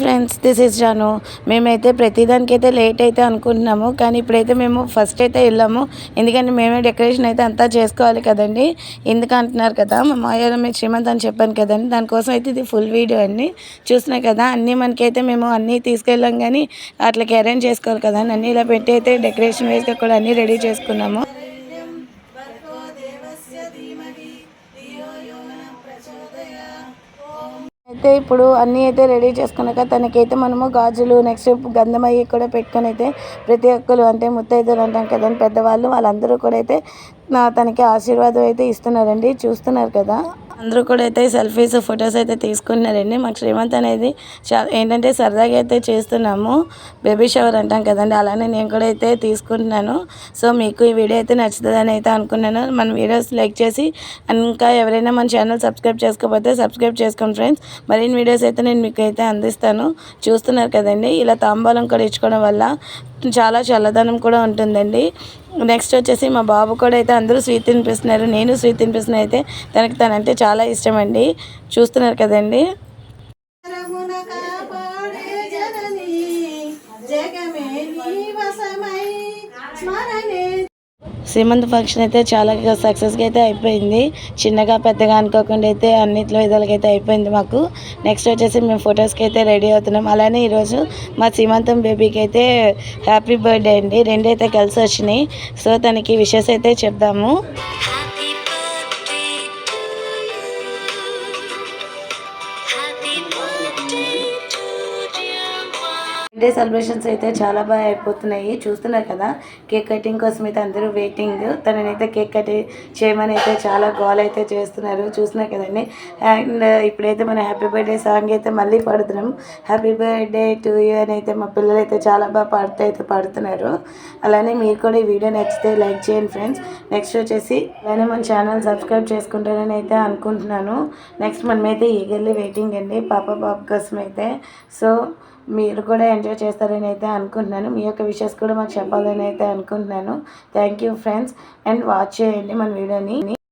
Friends this is Janu మేమైతే ప్రతిదానికి అయితే లేట్ అయితే అనుకుంటున్నాము కానీ ఇప్పుడైతే మేము ఫస్ట్ అయితే వెళ్ళాము. ఎందుకంటే మేమే డెకరేషన్ అయితే అంతా చేసుకోవాలి కదండి. ఎందుకు అంటున్నారు కదా మా మాయలో మీరు శ్రీమంత్ అని చెప్పాను కదండి. దానికోసం అయితే ఇది ఫుల్ వీడియో అన్ని చూసినాయి కదా అన్నీ మనకైతే మేము అన్నీ తీసుకెళ్ళాం కానీ అట్లకి అరేంజ్ చేసుకోవాలి కదా అన్నీ ఇలా పెట్టి అయితే డెకరేషన్ వేసుకొని కూడా అన్నీ రెడీ చేసుకున్నాము. అయితే ఇప్పుడు అన్నీ అయితే రెడీ చేసుకున్నాక తనకైతే మనము గాజులు నెక్స్ట్ గంధమయ్యి కూడా పెట్టుకొని అయితే ప్రతి ఒక్కరు అంటే ముత్తైదులు అంటాం కదండి పెద్దవాళ్ళు వాళ్ళందరూ కూడా అయితే నా తనకి ఆశీర్వాదం అయితే ఇస్తున్నారండి. చూస్తున్నారు కదా. అందరూ కూడా అయితే సెల్ఫీస్ ఫొటోస్ అయితే తీసుకున్నారండి. మాకు శ్రీమంత్ అనేది చాలా ఏంటంటే సరదాగా అయితే చేస్తున్నాము. బేబీ షవర్ అంటాం కదండి అలానే నేను కూడా అయితే తీసుకుంటున్నాను. సో మీకు ఈ వీడియో అయితే నచ్చుతుందని అయితే అనుకున్నాను. మన వీడియోస్ లైక్ చేసి ఇంకా ఎవరైనా మన ఛానల్ సబ్స్క్రైబ్ చేసుకోకపోతే సబ్స్క్రైబ్ చేసుకోండి ఫ్రెండ్స్. మరిన్ని వీడియోస్ అయితే నేను మీకు అయితే అందిస్తాను. చూస్తున్నారు కదండి ఇలా తాంబాలం కూడా ఇచ్చుకోవడం వల్ల చాలా చల్లదనం కూడా ఉంటుందండి. నెక్స్ట్ వచ్చేసి మా బాబు కూడా అయితే అందరూ స్వీట్ తినిపిస్తున్నారు. నేను స్వీట్ తినిపిస్తున్నా అయితే తనకి తనంటే చాలా ఇష్టం అండి చూస్తున్నారు కదండి. జగమే నీ స్మరణే సీమంత్ ఫంక్షన్ అయితే చాలా సక్సెస్గా అయితే అయిపోయింది. చిన్నగా పెద్దగా అనుకోకుండా అయితే అన్నిట్లో విధాలుగా అయితే అయిపోయింది మాకు. నెక్స్ట్ వచ్చేసి మేము ఫొటోస్కి అయితే రెడీ అవుతున్నాం. అలానే ఈరోజు మా సీమంతం బేబీకి అయితే హ్యాపీ బర్త్డే అండి. రెండు అయితే కలిసి వచ్చినాయి. సో తనకి విషెస్ అయితే చెప్దాము. డే బర్త్డే సెలబ్రేషన్స్ అయితే చాలా బాగా అయిపోతున్నాయి. చూస్తున్నారు కదా కేక్ కటింగ్ కోసం అయితే అందరూ వెయిటింగ్ తననైతే కేక్ కట్ చేయమని అయితే చాలా గోల్ అయితే చేస్తున్నారు. చూస్తున్నారు కదండి. అండ్ ఇప్పుడైతే మన హ్యాపీ బర్త్డే సాంగ్ అయితే మళ్ళీ పాడుతున్నాం. హ్యాపీ బర్త్డే టు యూ అని అయితే మా పిల్లలు అయితే చాలా బాగా పాడుతూ అయితే పాడుతున్నారు. అలానే మీరు కూడా ఈ వీడియో నచ్చితే లైక్ చేయండి ఫ్రెండ్స్ నెక్స్ట్ వచ్చేసి అలానే మన ఛానల్ సబ్స్క్రైబ్ చేసుకుంటారని అయితే అనుకుంటున్నాను. నెక్స్ట్ మనమైతే ఈగర్లీ వెయిటింగ్ అండి. పాప పాప కోసం అయితే సో మీరు కూడా ఎంజాయ్ చేస్తారని అయితే అనుకుంటున్నాను. మీ యొక్క విషెస్ కూడా మాకు చెప్పాలని అయితే అనుకుంటున్నాను. Thank you friends and watch చేయండి మన వీడియోని.